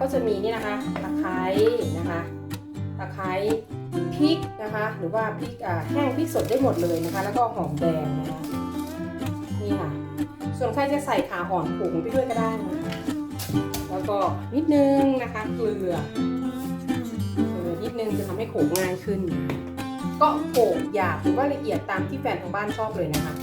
ก็จะมีนี่นะคะตะไคร้นะคะตะไคร้พริกนะคะ หรือว่าพริกแห้งพริกสดได้หมดเลยนะคะ แล้วก็หอมแดงนะคะนี่ค่ะ ส่วนใครจะใส่ขาอ่อนผงไปด้วยก็ได้นะคะแล้วก็นิดนึงนะคะเกลือเกลือนิดนึงจะทำให้โขลกง่ายขึ้น ก็โขลกหยาบหรือว่าละเอียดตามที่แฟนทางบ้านชอบเลยนะคะ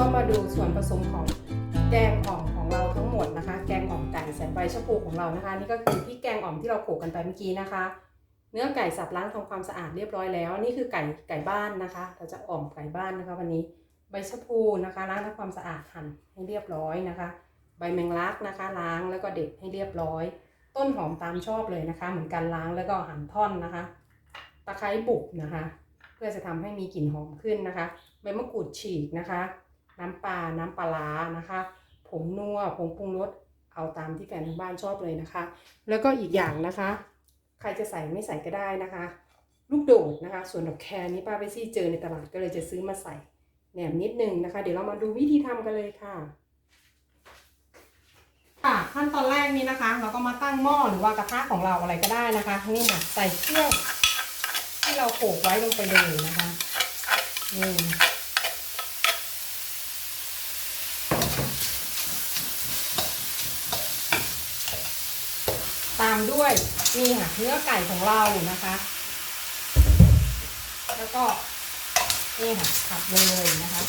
ก็มาดูส่วนผสมของแกงอ่อมของเราทั้งหมดนะคะ แกงอ่อมไก่ใส่ใบชะพูของเรานะคะ นี่ก็คือที่แกงอ่อมที่เราโขกกันไปเมื่อกี้นะคะ เนื้อไก่สับล้างทำความสะอาดเรียบร้อยแล้ว นี่คือไก่ไก่บ้านนะคะ เราจะอ่อมไก่บ้านนะคะ วันนี้ใบชะพูนะคะ ล้างทำความสะอาดหั่นให้เรียบร้อยนะคะ ใบแมงลักนะคะ ล้างแล้วก็เด็ดให้เรียบร้อย ต้นหอมตามชอบเลยนะคะ เหมือนกันล้างแล้วก็หั่นท่อนนะคะ ตะไคร้บุกนะคะ เพื่อจะทำให้มีกลิ่นหอมขึ้นนะคะ ใบมะกรูดฉีกนะคะ น้ำปลา น้ำปลาร้านะคะ ผงนัว ผงปรุงรส เอาตามที่แฟนทางบ้านชอบเลยนะคะ แล้วก็อีกอย่างนะคะ ใครจะใส่ไม่ใส่ก็ได้นะคะ ลูกโดดนะคะ ส่วนดอกแครนี้ป้าไปซี่เจอในตลาดก็เลยจะซื้อมาใส่แหนมนิดนึงนะคะ เดี๋ยวเรามาดูวิธีทำกันเลยค่ะ ค่ะขั้นตอนแรกนี้นะคะ เราก็มาตั้งหม้อหรือว่ากระทะของเราอะไรก็ได้นะคะ นี่ค่ะใส่เครื่องที่เราโขลกไว้ลงไปเลยนะคะนี่ามด้วยนี่ค่ะเนื้อไก่ของเรานะคะ แล้วก็นี่ค่ะผัดเลยนะคะ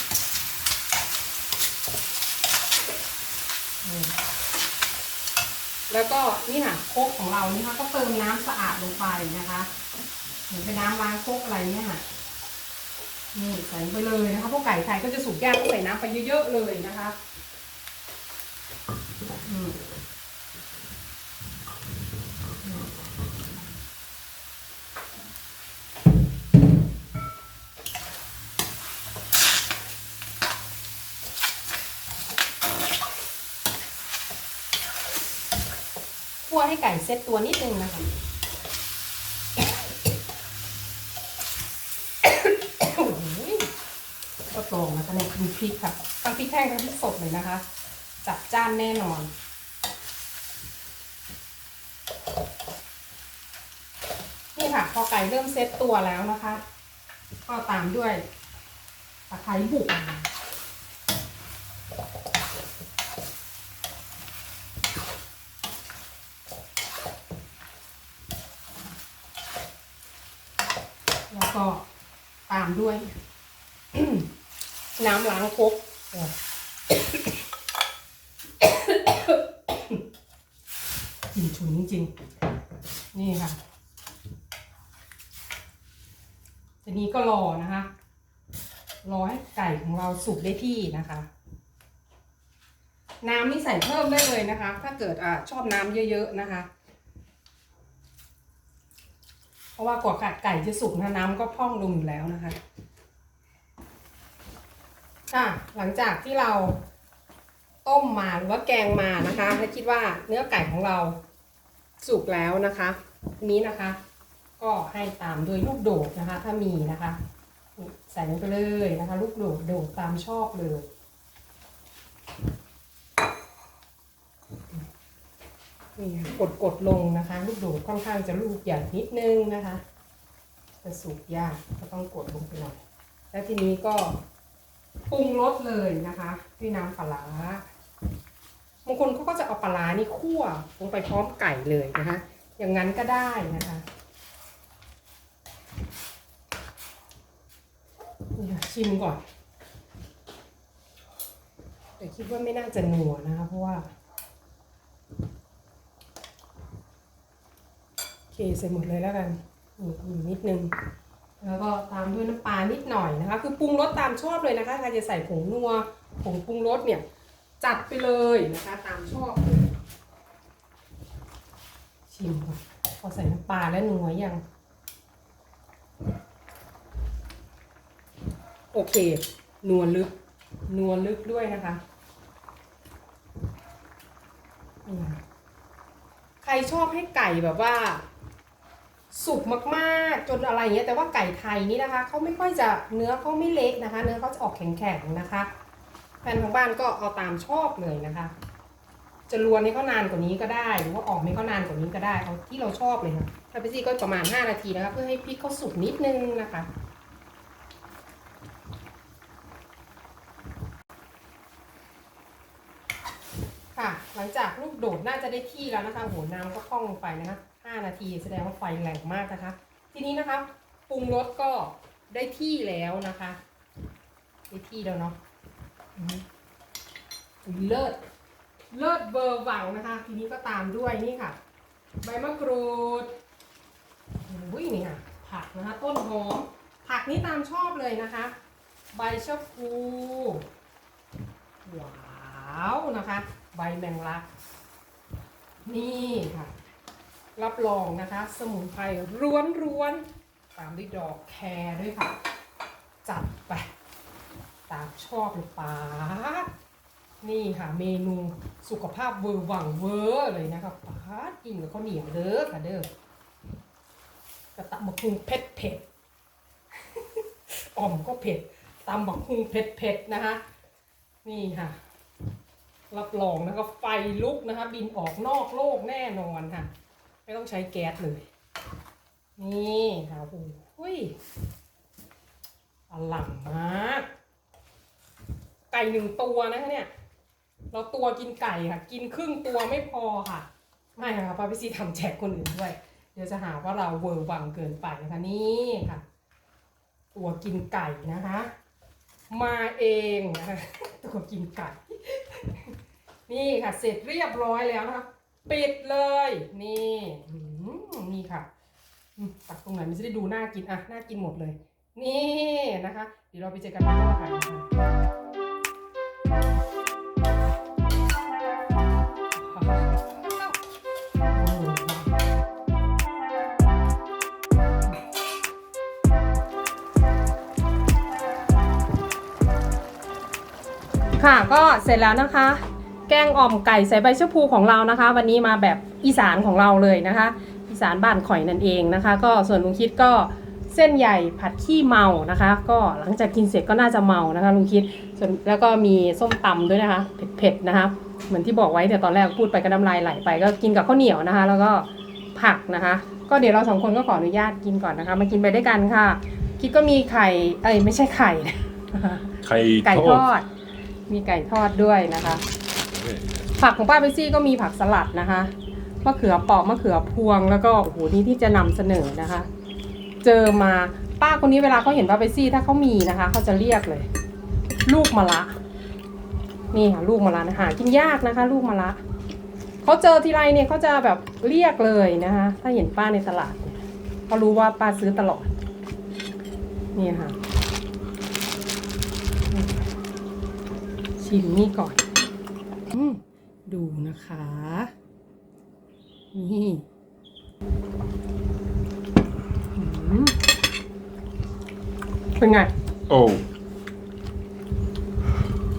แล้วก็นี่ค่ะโคกของเรานี่ค่ะก็เติมน้ำสะอาดลงไปนะคะเหมือนเป็นน้ำล้างโคกอะไรเนี่ยค่ะนี่ใส่ไปเลยนะคะพวกไก่ไทยก็จะสุกยากต้องใส่น้ำไปเยอะๆเลยนะคะ คั่วให้ไก่เซ็ตตัวนิดนึงนะคะโอ้โหก็ตรงนะคะเนี่ยดูพริกค่ะทั้งพริกแห้งทั้งพริกสดเลยนะคะ จัดจ้านแน่นอนนี่ค่ะ พอไก่เริ่มเซ็ตตัวแล้วนะคะ ก็ตามด้วยตะไคร้บุกนะคะ แล้วก็ตามด้วย น้ำล้างครกกลิ่นฉุนจริงๆ นี่ค่ะทีนี้ก็รอนะคะ รอให้ไก่ของเราสุกได้ที่นะคะ น้ำนี่ใส่เพิ่มได้เลยนะคะ ถ้าเกิดอ่าชอบน้ำเยอะๆนะคะ เพราะว่ากว่าไก่จะสุกนะน้ำก็พองลงอยู่แล้วนะคะค่ะหลังจากที่เราต้มมาหรือว่าแกงมานะคะและคิดว่าเนื้อไก่ของเราสุกแล้วนะคะนี้นะคะ ก็ให้ตามด้วยลูกโดดนะคะ ถ้ามีนะคะ ใส่ลงไปเลยนะคะ ลูกโดดโดดตามชอบเลย นี่กดกดลงนะคะ ลูกโดดค่อนข้างจะลูกใหญ่นิดนึงนะคะจะสุกยากก็ต้องกดลงไปหน่อย แล้วทีนี้ก็ปรุงรสเลยนะคะด้วยน้ำปลาบางคนเขาก็จะเอาปลาร้านี่คั่วลงไปพร้อมไก่เลยนะคะ อย่างนั้นก็ได้นะคะชิมก่อน แต่คิดว่าไม่น่าจะหนัวนะคะเพราะว่าโอ เคใส่หมดเลยแล้วกันนี่อีกนิดนึง แล้วก็ตามด้วยน้ำปลานิดหน่อยนะคะ คือปรุงรสตามชอบเลยนะคะใครจะใส่ผงนัวผงปรุงรสเนี่ย จัดไปเลยนะคะ ตามชอบเลยชิมก่อนพอใส่น้ำปลาแล้วนัวยังโอเค นัวลึก นัวลึกด้วยนะคะนี่ค่ะใครชอบให้ไก่แบบว่า สุกมากๆ จนอะไรอย่างเงี้ยแต่ว่าไก่ไทยนี่นะคะเขาไม่ค่อยจะเนื้อเขาไม่เล็กนะคะ เนื้อเขาจะออกแข็งๆนะคะแฟนของบ้านก็เอาตามชอบเลยนะคะ จะรวนให้เขานานกว่านี้ก็ได้ หรือว่าออกให้เขานานกว่านี้ก็ได้เอาที่เราชอบเลยค่ะถ้าพี่ซี่ก็ประมาณ 5 นาทีนะคะเพื่อให้พริกเขาสุกนิดนึงนะคะค่ะหลังจากลูกโดดน่าจะได้ที่แล้วนะคะโหน้ำก็คล่องลงไปนะคะ 5 นาทีแสดงว่าไฟแรงมากนะคะ ทีนี้นะคะปรุงรสก็ได้ที่แล้วนะคะได้ที่แล้วเนาะเลิศเลิศเบอร์หวังนะคะ ทีนี้ก็ตามด้วยนี่ค่ะ ใบมะกรูดอุ้ยนี่ค่ะ ผักนะคะ ต้นหอมผักนี้ตามชอบเลยนะคะ ใบชะพูว้าวนะคะ ใบแมงลักนี่ค่ะ รับรองนะคะ สมุนไพรร้วนร้วนๆตามด้วยดอกแครด้วยค่ะ จัดไป ตามชอบเลยป้านี่ค่ะเมนูสุขภาพเวอร์หวังเวอร์เลยนะคะป้าดกินกับข้าวเหนียวเด้อค่ะเด้อกระตำบักฮุงเผ็ดเผ็ดอ่อมก็เผ็ดตำบักฮุงเผ็ดเผ็ดนะคะนี่ค่ะ รับรองนะคะไฟลุกนะคะ บินออกนอกโลกแน่นอนค่ะ ไม่ต้องใช้แก๊สเลย นี่ค่ะโอ้ยอลังมาก ไก่หนึ่งตัวนะคะเนี่ย เราตัวกินไก่ค่ะ กินครึ่งตัวไม่พอค่ะ ไม่ค่ะป้าพี่ซีทำแจกคนอื่นด้วย เดี๋ยวจะหาว่าเราเวอร์วังเกินไปนะคะนี่ค่ะ ตัวกินไก่นะคะ มาเองนะคะตัวกินไก่ นี่ค่ะ เสร็จเรียบร้อยแล้วนะคะ ปิดเลย นี่นี่ค่ะตักตรงไหนมันจะได้ดูน่ากินอะน่ากินหมดเลย นี่นะคะ เดี๋ยวเราไปเจอกันที่โต๊ะอาหารค่ะค่ะก็เสร็จแล้วนะคะ แกงอ่อมไก่ใส่ใบชะพูของเรานะคะ วันนี้มาแบบอีสานของเราเลยนะคะ อีสานบ้านข่อยนั่นเองนะคะ ก็ส่วนลุงคิดก็เส้นใหญ่ผัดขี้เมานะคะ ก็หลังจากกินเสร็จก็น่าจะเมานะคะลุงคิดส่วนแล้วก็มีส้มตำด้วยนะคะเผ็ดๆนะคะ เหมือนที่บอกไว้แต่ตอนแรกพูดไปก็น้ำลายไหลไปก็กินกับข้าวเหนียวนะคะ แล้วก็ผักนะคะ ก็เดี๋ยวเราสองคนก็ขออนุญาตกินก่อนนะคะ มากินไปด้วยกันค่ะ คิดก็มีไข่เอ้ยไม่ใช่ไข่นะคะไข่ไก่ททออดดมีไก่ทอดด้วยนะคะ ผักของป้าเบซี่ก็มีผักสลัดนะคะมะเขือเปอกมะเขือพวงแล้วก็โอ้โหนี่ที่จะนำเสนอนะคะ เจอมาป้าคนนี้เวลาเขาเห็นป้าเบซี่ถ้าเขามีนะคะเขาจะเรียกเลย ลูกมะละนี่ค่ะลูกมะละนะหากินยากนะคะ ลูกมะละเขาเจอทีไรเนี่ยเขาจะแบบเรียกเลยนะคะ ถ้าเห็นป้าในตลาดเขารู้ว่าป้าซื้อตลอดนี่ค่ะ ชิมนี่ก่อน ดูนะคะ นี่อืมเป็นไง โอ้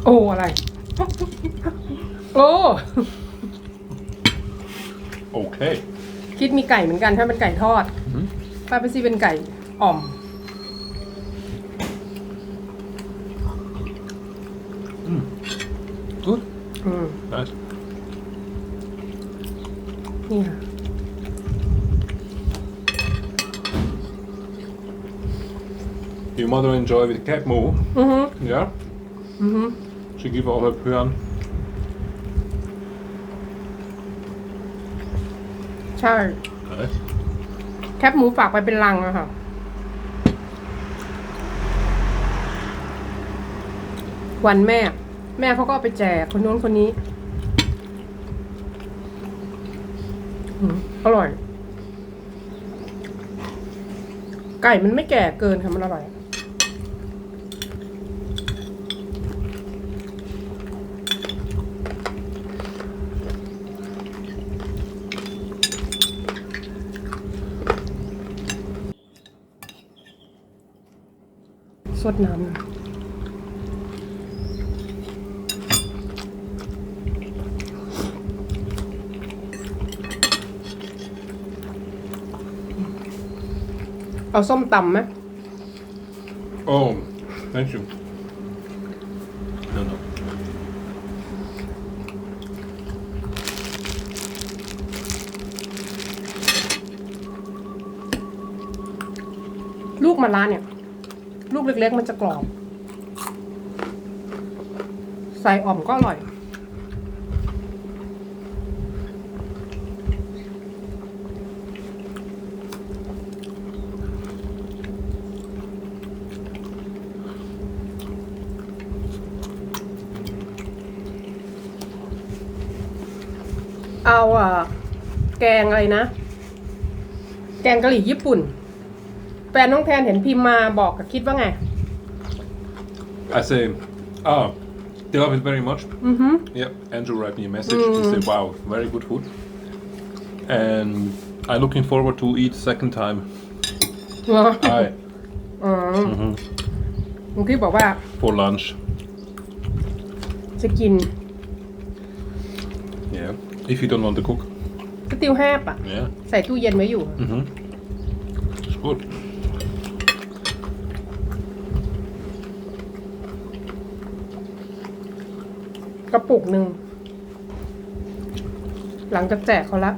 โอ้อะไร โอ้โอเคคิดมีไก่เหมือนกันถ้าเป็นไก่ทอดอืมป้าเปซี่เป็นไก่อ่อม good อืม nice นี่ค่ะ your mother enjoy with cat more อือฮึ yeah อือฮึ she give all her plan ใช่ nice แคบหมูฝากไปเป็นลังอะค่ะ วันแม่ แม่เขาก็เอาไปแจกคนนู้นคนนี้อืมอร่อย ไก่มันไม่แก่เกินค่ะ มันอร่อย ดน้ำเอาส้มตำไหม Oh, thank you. No, no. ลูกมะระเนี่ยลูก เล็ก ๆ มันจะกรอบ ใส่อ่อมก็อร่อย เอาอะแกงอะไรนะ แกงกะหรี่ญี่ปุ่น ฟนน้องแทนเห็นพิมพ์มาบอกกับคิดว่าไง I say, ah, they love it very much. อือฮึ Yeah, Andrew wrote me a message. He said, "Wow, very good food," and I'm looking forward to eat second time. เหรอ I อ๋อลุงคิดบอกว่า for lunch. จะกิน Yeah, if you don't want to cook. สติวแฮบอะ Yeah. ใส่ตู้เย็นไว้อยู่ Mhm. It's good. กระปุกหนึ่ง หลังจากแจกเขาละ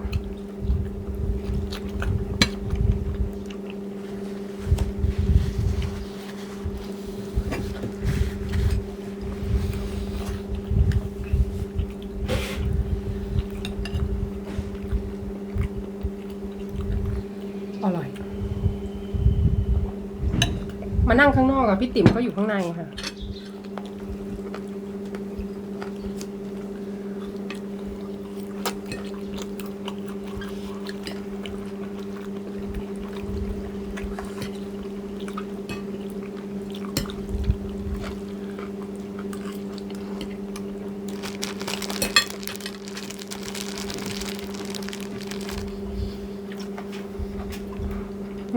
อร่อย มานั่งข้างนอกอะพี่ติ๋มเขาอยู่ข้างในค่ะ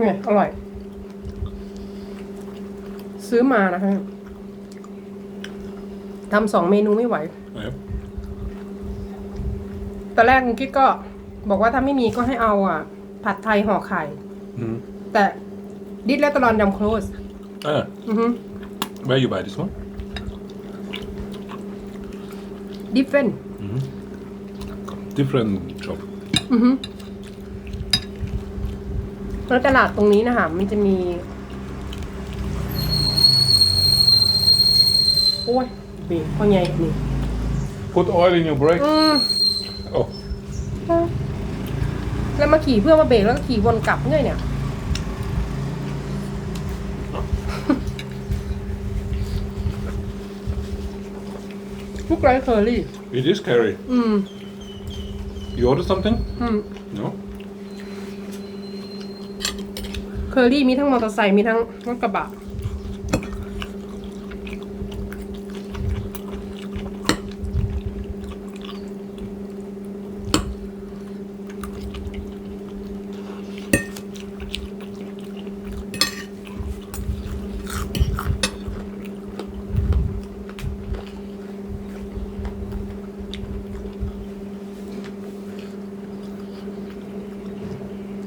เนี่ยอร่อย ซื้อมานะคะทำสองเมนูไม่ไหว Yeah. ตอนแรกคุณกิ๊กก็บอกว่าถ้าไม่มีก็ให้เอาอะ ผัดไทยห่อไข่ Mhm. แต่ดิสและตลอนยำโคลส Ah, อือฮึ where you buy this one? ดิฟเฟน Different shop. อือฮึ แล้วตลาดตรงนี้นะคะ มันจะมี โอ้ยเบรกพ่อใหญ่นี่ Put oil in your brake. อืม Oh, แล้วมาขี่เพื่อมาเบรกแล้วก็ขี่วนกลับเนี่ยเนี่ย ลูกไรเคอรี่ it is scary. อืม You order something? อืม No. เคอรี่มีทั้งมอเตอร์ไซค์มีทั้งรถกระบะ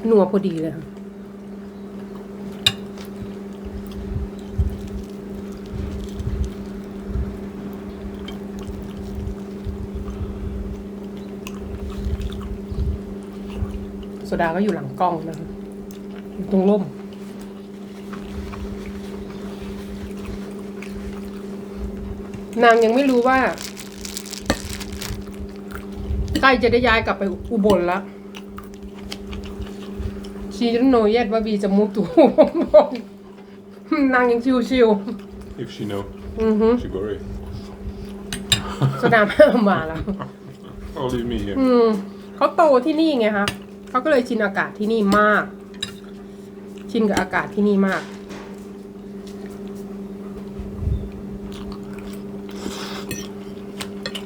นัวพอดีเลยค่ะ โซดาก็อยู่หลังกล้องนะคะอยู่ตรงร่มนางยังไม่รู้ว่าใกล้จะได้ย้ายกลับไปอุบลแล้วชีดโนเยตว่าบีจะมุกตัวนางยังชิว If she know, ๆอือฮึ she worry. โซดาไม่เอามาแล้ว Oh, leave me here. อืมเขาโตที่นี่ไงคะ เขาก็เลยชินอากาศที่นี่มาก ชินกับอากาศที่นี่มาก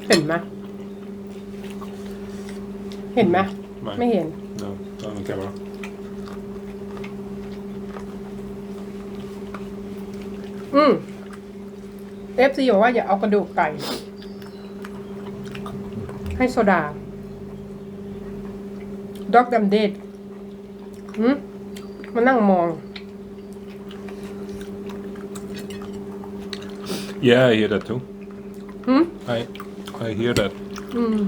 เห็นไหมเห็นไหมไม่ไม่เห็น No, not on camera. อืมเอฟซีบอกว่าอย่าเอากระดูกไก่ ให้โซดา ด็อกดัมเดดมานั่งมอง Yeah, I hear that too. Hmm? I I hear that. Mm.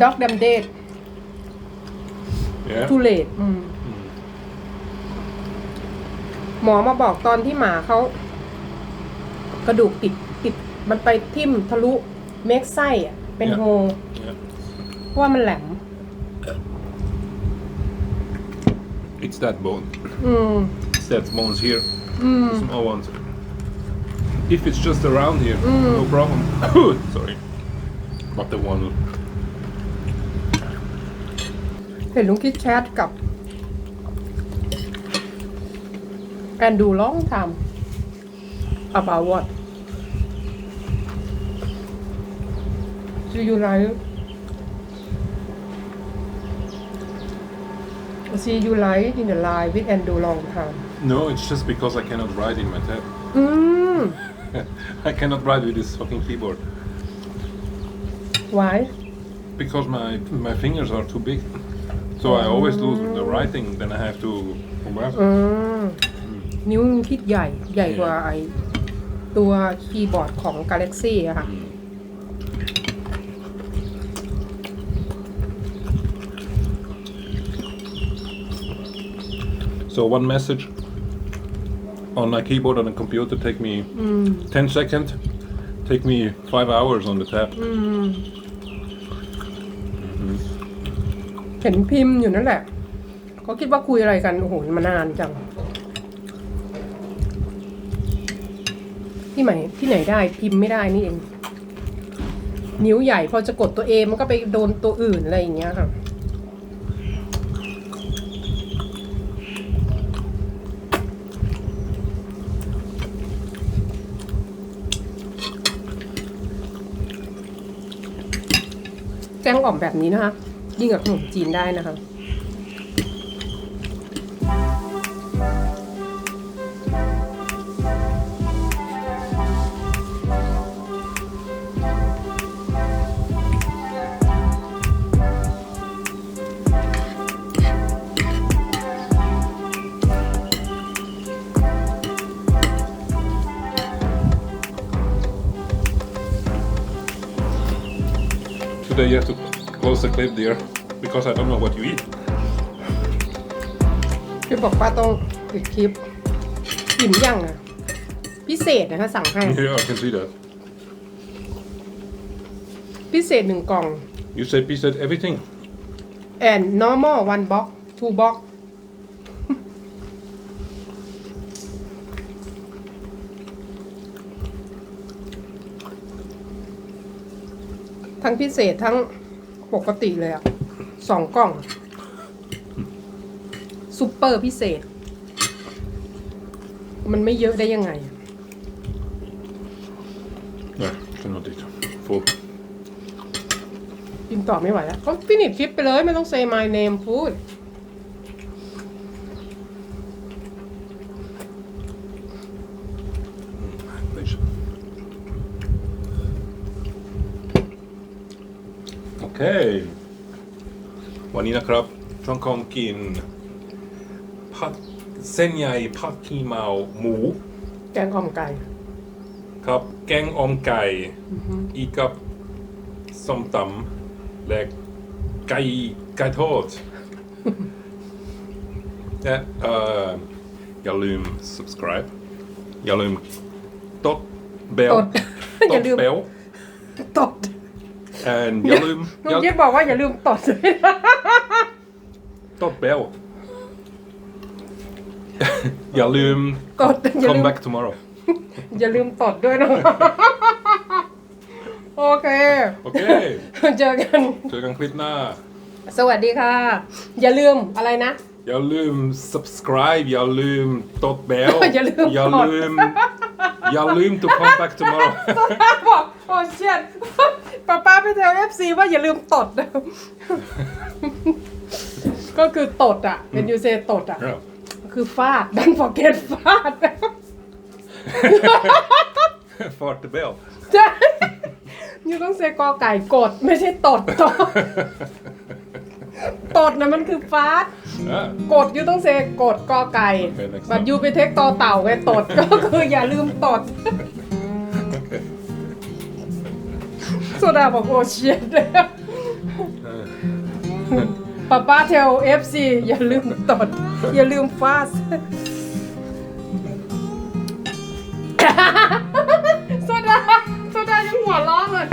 Dog them dead. Yeah. Too late. หมอมาบอกตอนที่หมาเขา กระดูกติดติด มันไปทิ่มทะลุ เม็กไส้อะ เป็น เนี่ย โฮ Yeah. เพราะว่ามันแหลม It's that bone. อืม It's that bones here. อืม Small ones. If it's just around here, no problem. Sorry. But the one. เห็นลุงคิดแชทกับ แอนดูร้องทำ about what do you like see you like in the line with Andrew long time No, it's just because I cannot write in my tab. อืม I cannot write with this fucking keyboard why because my my fingers are too big. So I always lose the writing. Then I have to. อืม นิ้วคิดใหญ่ ใหญ่กว่าไอตัวคีย์บอร์ดของ Galaxy อะค่ะ So one message on my keyboard on a computer take me 10 seconds. Take me five hours on the tab. เห็นพิมพ์อยู่นั่นแหละเขาคิดว่าคุยอะไรกัน โอ้โหมานานจัง ที่ไหนที่ไหนได้พิมพ์ไม่ได้นี่เอง นิ้วใหญ่พอจะกดตัวเองมันก็ไปโดนตัวอื่นอะไรอย่างเงี้ยค่ะ แกงอ่อมแบบนี้นะคะยิ่งกับขนมจีนได้นะคะ Today you have to close the clip there because I don't know what you eat. พี่บอกป้าต้องปิดคลิปอิ่มยังอะ พิเศษนะคะสั่งให้ Yeah, I can see that. พิเศษหนึ่งกล่อง You say piece at everything. and normal one box two box ทั้งพิเศษทั้งปกติเลยอะสองกล่องซุปเปอร์พิเศษ มันไม่เยอะได้ยังไง No, cannot eat. Full. กินต่อไม่ไหวแล้วก็ฟินิชคลิปไปเลยไม่ต้อง say my name พูด Please. โอ เค วันนี้นะครับช่องของกินผัดเส้นใหญ่ผัดขี้เมาหมู แกงอ่อมไก่ ครับแกงออมไก่ อีกกับส้มตำและไก่ไก่ทอดและเอ่ออย่าลืม subscribe อย่าลืมตดเบลตดอย่าลืม เบลตด and อย่าลืมลุอย่างยิบบอกว่าอย่าลืมตดด้วยนะตดเบล อย่าลืม ตดอย่าลื come ม back tomorrow อย่าลืมตดด้วยนะโอเค โอเค เจอกัน เจอกันคลิปหน้า สวัสดีค่ะ อย่าลืมอะไรนะ อย่าลืม subscribe อย่าลืมตดเบลอย่าลืม อย่าลืมอย่าลืม to come back tomorrow บอกโอ้เชียด ป้าป้าไปแทวเอฟซีว่าอย่าลืมตด ก็คือตดอะ เป็นยูเซตดอะ Yeah. คือฟาดดันฟอร์เกตฟาด Fart the bell ใช่ยูต้องเซกอไก่กด ไม่ใช่ตดตดตดนะมันคือฟาส Ah, กดยูต้องเซกดกอไก่ Okay, next บัด time. ยูไปเทคต่อเต่าไงตด ก็คืออย่าลืมตด โซดาบอกโอเชียนแล้วเออป้าป้าเทลเอฟซีอย่าลืมตดอย่าลืมฟาสโซดาโซดายังหัวร้อนเลย